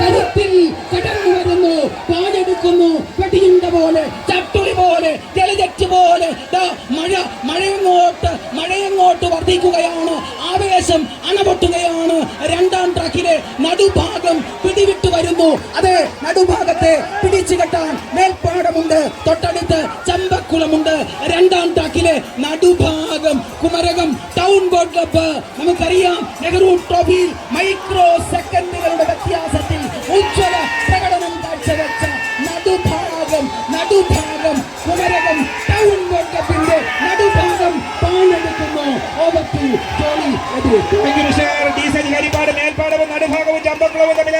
കരുത്തിൽ കടന്നു വരുന്നു പാലെടുക്കുന്നു വെടിയുണ്ട പോലെ ചട്ടുളി പോലെ തെളിതെറ്റ് പോലെ. മഴ മഴയങ്ങോട്ട് മഴയങ്ങോട്ട് വർദ്ധിക്കുകയാണ്. ആവേശം അണപൊട്ടുകയാണ്. രണ്ടാം ട്രാക്കിലെ നടുഭാഗം പിടിവിട്ടു വരുന്നു. അതെ നടുഭാഗത്തെ പിടിച്ചു കെട്ടാൻ മേൽപ്പാടമുണ്ട്. തൊട്ടടുത്ത് ചമ്പക്കുളമുണ്ട്. രണ്ടാം ട്രാക്കിലെ Nadubhagam Kumarakom town boat club. നമുക്കറിയാം നെഹ്റു ട്രോഫിയിൽ മൈക്രോ സെക്കൻഡ് ടൗൺ നടുഭാഗം പാണെടുക്കുന്നു ഓവർ ടു ജോളി ഹരിപ്പാട് മേൽപ്പാടവും നടുഭാഗവും ചമ്പക്കുളവും തമ്മിൽ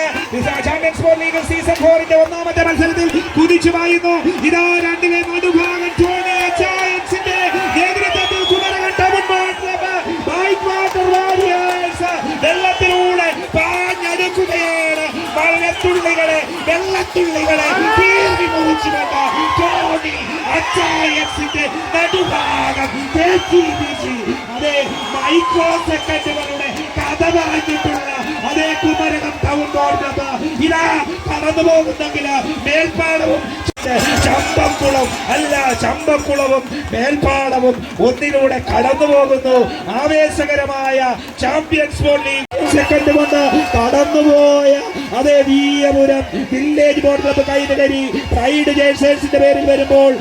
ചാമ്പ്യൻസ് ലീഗ് സീസൺ ഫോറിന്റെ ഒന്നാമത്തെ മത്സരത്തിൽ കുതിച്ചു പായുന്നു. ഇതാ രണ്ടിലെ നടുഭാഗം ടോണി ജയൻസിന്റെ നേതൃത്വത്തിൽ കുമരകം ടൗൺ വെള്ളത്തിലൂടെ പാഞ്ഞടുക്കുകയാണ്. വെള്ളത്തുള്ളികളെ വെള്ളത്തുള്ളികളെ കീറി മുറിച്ചുകൊണ്ട് ടോണി അച്ചായൻസിന്റെ നടുഭാഗം തേച്ചി വീശി അതേ മൈക്രോ സെക്കൻഡുകളുടെ കഥ പറഞ്ഞിട്ടുള്ള അതേ കുമരകം ടൗൺ ബോർഡ് ഇതാ കടന്നു പോകുന്നെങ്കിൽ മേൽപ്പാടവും ചമ്പക്കുളം അല്ല ചമ്പക്കുളവും മേൽപ്പാടവും ഒന്നിലൂടെ കടന്നു പോകുന്നു. ആവേശകരമായ ചാമ്പ്യൻസ് ബോൾ ലീഗ് സെക്കൻഡ് കൊണ്ട് കടന്നുപോയ അതേ Veeyapuram village boat club Kainakary pride ജേഴ്സേഴ്സിന്റെ പേരിൽ വരുമ്പോൾ